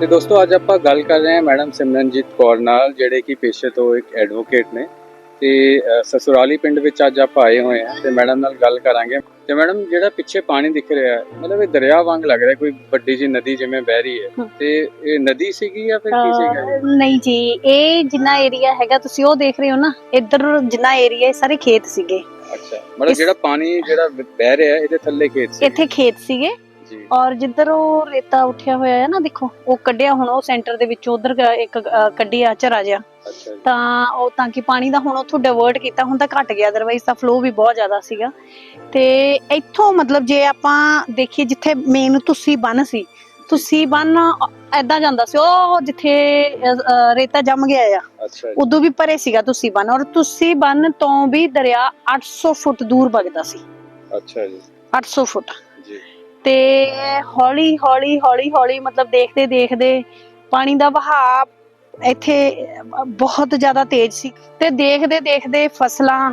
ਤੇ ਦੋਸਤੋ ਅੱਜ ਆਪਾਂ ਗੱਲ ਕਰ ਰਹੇ ਹਾਂ ਮੈਡਮ ਸਿਮਰਨਜੀਤ ਕੌਰ ਨਾਲ ਜਿਹੜੇ ਕਿ ਪੇਸ਼ੇ ਤੋਂ ਇੱਕ ਐਡਵੋਕੇਟ ਨੇ। ਤੇ ਸਸੁਰਾਲੀ ਪਿੰਡ ਵਿੱਚ ਅੱਜ ਆਪਾਂ ਆਏ ਹੋਏ ਹਾਂ ਤੇ ਮੈਡਮ ਨਾਲ ਗੱਲ ਕਰਾਂਗੇ। ਤੇ ਮੈਡਮ ਜਿਹੜਾ ਪਿੱਛੇ ਪਾਣੀ ਦਿਖ ਰਿਹਾ ਹੈ ਮਤਲਬ ਇਹ ਦਰਿਆ ਵਾਂਗ ਲੱਗ ਰਿਹਾ ਕੋਈ ਵੱਡੀ ਜੀ ਨਦੀ ਜਿਵੇਂ ਵਹਿ ਰਹੀ ਹੈ। ਤੇ ਇਹ ਨਦੀ ਸੀਗੀ ਜਾਂ ਫਿਰ ਕੀ ਸੀਗਾ ਨਹੀਂ ਜੀ ਇਹ ਜਿੰਨਾ ਏਰੀਆ ਹੈਗਾ ਤੁਸੀਂ ਉਹ ਦੇਖ ਰਹੇ ਹੋ ਨਾ ਇੱਧਰ ਜਿੰਨਾ ਏਰੀਆ ਸਾਰੇ ਖੇਤ ਸੀਗੇ। ਅੱਛਾ ਮਤਲਬ ਜਿਹੜਾ ਪਾਣੀ ਜਿਹੜਾ ਵਹਿ ਰਿਹਾ ਇਹਦੇ ਥੱਲੇ ਖੇਤ ਸੀ ਇੱਥੇ ਖੇਤ ਸੀਗੇ। ਜੀ। ਔਰ ਜਿੱਧਰ ਉਹ ਰੇਤਾ ਉੱਠਿਆ ਹੋਇਆ ਹੈ ਨਾ ਦੇਖੋ ਉਹ ਕੱਢਿਆ ਹੁਣ ਉਹ ਸੈਂਟਰ ਦੇ ਵਿੱਚੋਂ ਉਧਰ ਇੱਕ ਅਹ, ਕੱਢਿਆ ਝਰਾ ਜਿਹਾ। ਅੱਛਾ ਜੀ। ਤਾਂ ਉਹ ਤਾਂ ਕਿ ਪਾਣੀ ਦਾ ਹੁਣ ਉੱਥੋਂ ਡਿਵਰਟ ਕੀਤਾ ਹੁਣ ਤਾਂ ਘਟ ਗਿਆ ਅਦਰਵਾਈਜ਼ ਤਾਂ ਫਲੋ ਵੀ ਬਹੁਤ ਜ਼ਿਆਦਾ ਸੀਗਾ। ਤੇ ਇੱਥੋਂ ਮਤਲਬ ਜੇ ਆਪਾਂ ਦੇਖੀਏ ਜਿੱਥੇ ਮੇਨ ਤੁਸੀਂ ਬੰਨ ਸੀ ਤੁਸੀਂ ਬੰਨ ਐਦਾਂ ਜਾਂਦਾ ਸੀ ਉਹ ਜਿੱਥੇ ਰੇਤਾ ਜੰਮ ਗਿਆ ਆ ਅੱਛਾ ਜੀ। ਉਦੋਂ ਵੀ ਪਰੇ ਸੀਗਾ ਤੁਸੀਂ ਬੰਨ ਔਰ ਤੁਸੀਂ ਬੰਨ ਤੋਂ ਵੀ ਦਰਿਆ 800 ਫੁੱਟ ਦੂਰ ਵਗਦਾ ਸੀ। ਅੱਛਾ ਜੀ। 800 ਫੁੱਟ। ਜੀ। ਤੇ ਹੌਲੀ ਹੌਲੀ ਹੌਲੀ ਹੌਲੀ ਮਤਲਬ ਦੇਖਦੇ ਦੇਖਦੇ ਪਾਣੀ ਦਾ ਵਹਾਅ ਇੱਥੇ ਬਹੁਤ ਜ਼ਿਆਦਾ ਤੇਜ਼ ਸੀ ਤੇ ਦੇਖਦੇ ਦੇਖਦੇ ਫਸਲਾਂ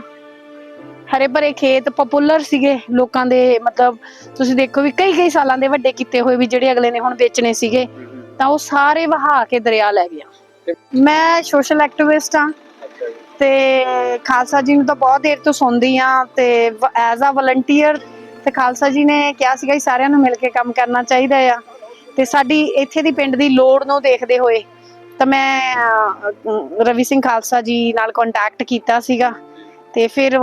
ਹਰੇ ਭਰੇ ਖੇਤ ਪਪੂਲਰ ਸੀਗੇ ਲੋਕਾਂ ਦੇ ਮਤਲਬ ਤੁਸੀਂ ਦੇਖੋ ਵੀ ਕਈ ਕਈ ਸਾਲਾਂ ਦੇ ਵੱਡੇ ਕੀਤੇ ਹੋਏ ਵੀ ਜਿਹੜੇ ਅਗਲੇ ਨੇ ਹੁਣ ਵੇਚਣੇ ਸੀਗੇ ਤਾਂ ਉਹ ਸਾਰੇ ਵਹਾ ਕੇ ਦਰਿਆ ਲੈ ਗਿਆ। ਮੈਂ ਸੋਸ਼ਲ ਐਕਟਿਵਿਸਟ ਹਾਂ ਤੇ ਖਾਲਸਾ ਜੀ ਨੂੰ ਤਾਂ ਬਹੁਤ ਦੇਰ ਤੋਂ ਸੁਣਦੀ ਆ ਤੇ ਐਜ਼ ਅ ਵਲੰਟੀਅਰ ਤੇ ਖਾਲਸਾ ਜੀ ਨੇ ਕਿਹਾ ਸੀਗਾ ਕਿ ਸਾਰਿਆਂ ਨੂੰ ਮਿਲ ਕੇ ਕੰਮ ਕਰਨਾ ਚਾਹੀਦਾ ਆ। ਤੇ ਸਾਡੀ ਇੱਥੇ ਦੀ ਪਿੰਡ ਦੀ ਲੋੜ ਨੂੰ ਦੇਖਦੇ ਹੋਏ ਤਾਂ ਮੈਂ ਰਵੀ ਸਿੰਘ ਖਾਲਸਾ ਜੀ ਨਾਲ ਕੰਟੈਕਟ ਕੀਤਾ ਸੀਗਾ ਤੇ ਫਿਰ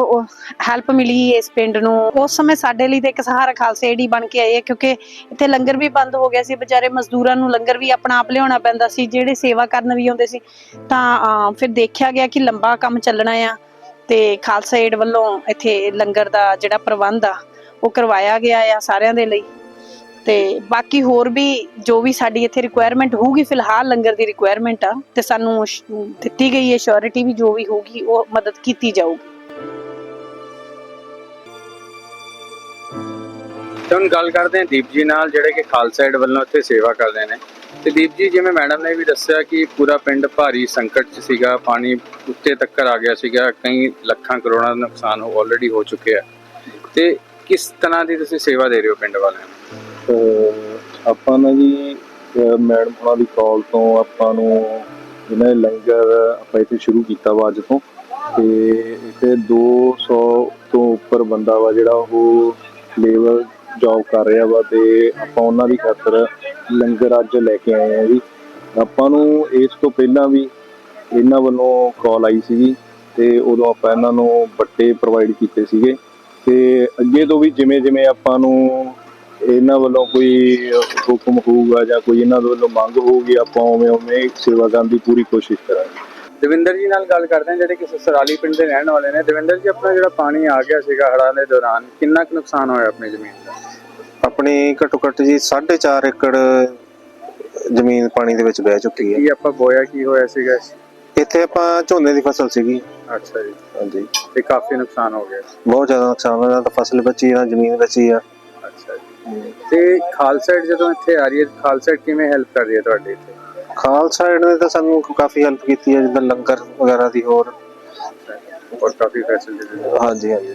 ਹੈਲਪ ਮਿਲੀ ਇਸ ਪਿੰਡ ਨੂੰ। ਉਸ ਸਮੇਂ ਸਾਡੇ ਲਈ ਤੇ ਇੱਕ ਸਹਾਰਾ ਖਾਲਸਾ ਏਡੀ ਬਣ ਕੇ ਆਈ ਆ ਕਿਉਂਕਿ ਇੱਥੇ ਲੰਗਰ ਵੀ ਬੰਦ ਹੋ ਗਿਆ ਸੀ, ਵਿਚਾਰੇ ਮਜ਼ਦੂਰਾਂ ਨੂੰ ਲੰਗਰ ਵੀ ਆਪਣਾ ਆਪ ਲਿਆਉਣਾ ਪੈਂਦਾ ਸੀ, ਜਿਹੜੇ ਸੇਵਾ ਕਰਨ ਵੀ ਆਉਂਦੇ ਸੀ, ਤਾਂ ਫਿਰ ਦੇਖਿਆ ਗਿਆ ਕਿ ਲੰਬਾ ਕੰਮ ਚੱਲਣਾ ਆ ਤੇ ਖਾਲਸਾ ਏਡ ਵੱਲੋਂ ਇੱਥੇ ਲੰਗਰ ਦਾ ਜਿਹੜਾ ਪ੍ਰਬੰਧ ਆ ਉਹ ਕਰਵਾਇਆ ਗਿਆ ਆ ਸਾਰਿਆਂ ਦੇ ਲਈ। ਤੇ ਬਾਕੀ ਹੋਰ ਵੀ ਜੋ ਵੀ ਸਾਡੀ ਇੱਥੇ ਰਿਕੁਆਇਰਮੈਂਟ ਹੋਊਗੀ, ਫਿਲਹਾਲ ਲੰਗਰ ਦੀ ਰਿਕੁਆਇਰਮੈਂਟ ਆ, ਤੇ ਸਾਨੂੰ ਦਿੱਤੀ ਗਈ ਹੈ ਸ਼ੋਰਿਟੀ ਵੀ ਜੋ ਵੀ ਹੋਊਗੀ, ਉਹ ਮਦਦ ਕੀਤੀ ਜਾਊਗੀ। ਤੇ ਗੱਲ ਕਰਦੇ ਹਾਂ ਦੀਪ ਜੀ ਨਾਲ, ਜਿਹੜੇ ਕਿ ਖਾਲਸਾ ਏਡ ਵੱਲੋਂ ਇੱਥੇ ਸੇਵਾ ਕਰਦੇ ਨੇ। ਤੇ ਦੀਪ ਜੀ, ਜਿਵੇਂ ਮੈਡਮ ਨੇ ਵੀ ਦੱਸਿਆ ਕਿ ਪੂਰਾ ਪਿੰਡ ਭਾਰੀ ਸੰਕਟ 'ਚ ਸੀਗਾ, ਪਾਣੀ ਉੱਤੇ ਤੱਕ ਆ ਗਿਆ ਸੀਗਾ, ਕਈ ਲੱਖਾਂ ਕਰੋੜਾਂ ਦਾ ਨੁਕਸਾਨ ਆਲਰੇਡੀ ਹੋ ਚੁੱਕਿਆ। ਤੇ ਕਿਸ ਤਰ੍ਹਾਂ ਦੀ ਤੁਸੀਂ ਸੇਵਾ ਦੇ ਰਹੇ ਹੋ ਪਿੰਡ ਵਾਲਿਆਂ ਨੂੰ? ਅਹ ਆਪਾਂ ਨਾ ਜੀ ਮੈਡਮ ਉਹਨਾਂ ਦੀ ਕਾਲ ਤੋਂ ਆਪਾਂ ਨੂੰ ਇਹਨਾਂ ਨੇ ਲੰਗਰ ਆਪਾਂ ਇੱਥੇ ਸ਼ੁਰੂ ਕੀਤਾ ਵਾ ਅੱਜ ਤੋਂ, ਤੇ ਇੱਥੇ 200 ਤੋਂ ਉੱਪਰ ਬੰਦਾ ਵਾ ਜਿਹੜਾ ਉਹ ਲੇਬਰ ਜੌਬ ਕਰ ਰਿਹਾ ਵਾ ਤੇ ਆਪਾਂ ਉਹਨਾਂ ਦੀ ਖਾਤਰ ਲੰਗਰ ਅੱਜ ਲੈ ਕੇ ਆਏ ਆ ਜੀ। ਆਪਾਂ ਨੂੰ ਇਸ ਤੋਂ ਪਹਿਲਾਂ ਵੀ ਇਹਨਾਂ ਵੱਲੋਂ ਕਾਲ ਆਈ ਸੀਗੀ ਤੇ ਉਦੋਂ ਆਪਾਂ ਇਹਨਾਂ ਨੂੰ ਬੱਟੇ ਪ੍ਰੋਵਾਈਡ ਕੀਤੇ ਸੀਗੇ। ਤੇ ਅੱਗੇ ਤੋਂ ਵੀ ਜਿਵੇਂ ਜਿਵੇਂ ਆਪਾਂ ਨੂੰ ਇਹਨਾਂ ਵੱਲੋਂ ਕੋਈ ਹੁਕਮ ਹੋਊਗਾ ਜਾਂ ਕੋਈ ਇਹਨਾਂ ਦੇ ਵੱਲੋਂ ਮੰਗ ਹੋਊਗੀ ਆਪਾਂ ਉਵੇਂ ਉਵੇਂ ਸੇਵਾ ਕਰਨ ਦੀ ਪੂਰੀ ਕੋਸ਼ਿਸ਼ ਕਰਾਂਗੇ। ਦਵਿੰਦਰ ਜੀ ਨਾਲ ਗੱਲ ਕਰਦੇ ਹਾਂ ਜਿਹੜੇ ਕਿ ਸਸਰਾਲੀ ਪਿੰਡ ਦੇ ਰਹਿਣ ਵਾਲੇ ਨੇ। ਦਵਿੰਦਰ ਜੀ ਆਪਣਾ ਜਿਹੜਾ ਪਾਣੀ ਆ ਗਿਆ ਸੀਗਾ ਹੜ੍ਹਾਂ ਦੇ ਦੌਰਾਨ ਕਿੰਨਾ ਕੁ ਨੁਕਸਾਨ ਹੋਇਆ ਆਪਣੀ ਜ਼ਮੀਨ ਦਾ? ਆਪਣੀ ਘੱਟੋ ਘੱਟ ਜੀ 4.5 ਏਕੜ ਜ਼ਮੀਨ ਪਾਣੀ ਦੇ ਵਿੱਚ ਬਹਿ ਚੁੱਕੀ ਹੈ। ਕੀ ਆਪਾਂ ਬੋਇਆ ਕੀ ਹੋਇਆ ਸੀਗਾ? ਇੱਥੇ ਆਪਾਂ ਝੋਨੇ ਦੀ ਫਸਲ ਸੀਗੀ। ਅੱਛਾ ਜੀ। ਹਾਂਜੀ। ਤੇ ਕਾਫੀ ਨੁਕਸਾਨ ਹੋ ਗਿਆ। ਬਹੁਤ ਜ਼ਿਆਦਾ ਨੁਕਸਾਨ ਹੋਇਆ ਤਾਂ ਫਸਲ ਬਚੀ ਆ ਜ਼ਮੀਨ ਬਚੀ ਆ। ਅੱਛਾ ਜੀ। ਤੇ ਖਾਲਸਾ ਏਡ ਜਦੋਂ ਇੱਥੇ ਆ ਰਹੀ ਹੈ ਖਾਲਸਾ ਏਡ ਕਿਵੇਂ ਹੈਲਪ ਕਰ ਰਹੀ ਹੈ ਤੁਹਾਡੇ ਇੱਥੇ? ਖਾਲਸਾ ਏਡ ਨੇ ਤਾਂ ਸਾਨੂੰ ਕਾਫੀ ਹੈਲਪ ਕੀਤੀ ਹੈ ਜਿੱਦਾਂ ਲੰਗਰ ਵਗੈਰਾ ਦੀ ਹੋਰ। ਔਰ ਕਾਫੀ ਫੈਸਿਲਿਟੀ ਹਾਂਜੀ ਹਾਂਜੀ।